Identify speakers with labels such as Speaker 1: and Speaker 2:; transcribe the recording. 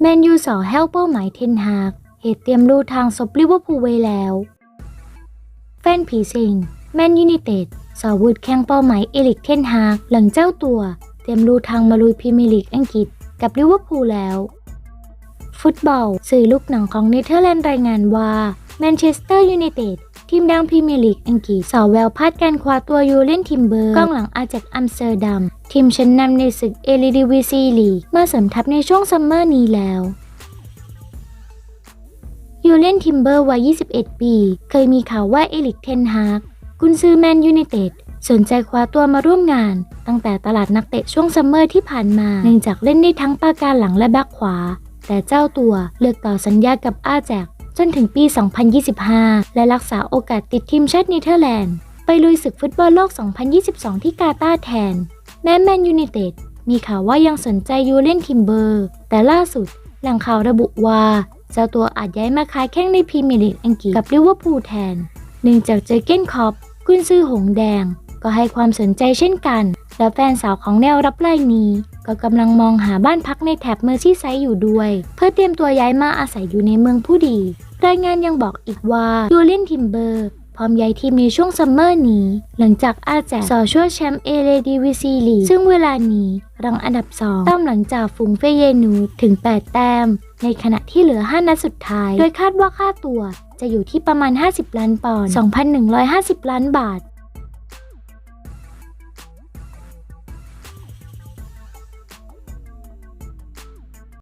Speaker 1: แมนยูสอแฮลเป้าหมายเทนฮากเหตุเตรียมรูทางซบลิเวอร์พูลไว้แล้ว แฟนผีสิงแมนยูไนเต็ดสอวุดแข่งเป้าหมายเอลิกเทนฮากหลังเจ้าตัว เตรียมรูทางมาลุยพรีเมียร์ลีกอังกฤษกับลิเวอร์พูลแล้ว ฟุตบอล สื่อลูกหนังของเนเธอร์แลนด์รายงานว่าแมนเชสเตอร์ยูไนเต็ดทีมดังพรีเมียร์ลีกอังกฤษสอแววพาดการคว้าตัวยูเลนทิมเบอร์กองหลังอาจากอัมสเตอร์ดัม ทีมชั้นนำในศึกเอลิดิวิซีลีกมาเสริมทัพในช่วงซัมเมอร์นี้แล้วยูเลนทิมเบอร์วัย 21 ปี เคยมีข่าวว่าเอลิกเทนฮากกุนซือแมนยูไนเต็ดสนใจคว้าตัวมาร่วมงาน ตั้งแต่ตลาดนักเตะช่วงซัมเมอร์ที่ผ่านมาเนื่องจากเล่นได้ทั้งปาการหลังและแบ็คขวา แต่เจ้าตัวเลือกต่อสัญญากับอาแจกจนถึงปี 2025 และรักษาโอกาสติดทีมชาติเนเธอร์แลนด์ ไปลุยศึกฟุตบอลโลก 2022 ที่กาตาร์แทน แม้แมนยูไนเต็ดมีข่าวว่ายังสนใจยูเลนทิมเบอร์ แต่ล่าสุดแหล่งข่าวระบุว่า เจ้าตัวอาจย้ายมาค้าแข้งในพรีเมียร์ลีกอังกฤษกับลิเวอร์พูลแทนเนื่องจากเจอเก้นคอปกุนซือหงแดง ก็ให้ความสนใจเช่นกัน และแฟนสาวของแนวรับรายนี้ ก็กำลังมองหาบ้านพักในแถบเมอร์ซี่ไซด์อยู่ด้วย เพื่อเตรียมตัวย้ายมาอาศัยอยู่ในเมืองผู้ดี รายงานยังบอกอีกว่ายูเลนทิมเบอร์ พร้อมย้ายทีมในช่วงซัมเมอร์นี้ หลังจากอาแจกสอช่วยแชมป์เอเลดีวิซีลีซึ่งเวลานี้รังอันดับ 2ตามหลังจากฝูงเฟเยนูถึง 8 แต้ม ในขณะที่เหลือ 5 นัดสุดท้าย โดยคาดว่าค่าตัวจะอยู่ที่ประมาณ 50 ล้านปอนด์ 2,150 ล้านบาท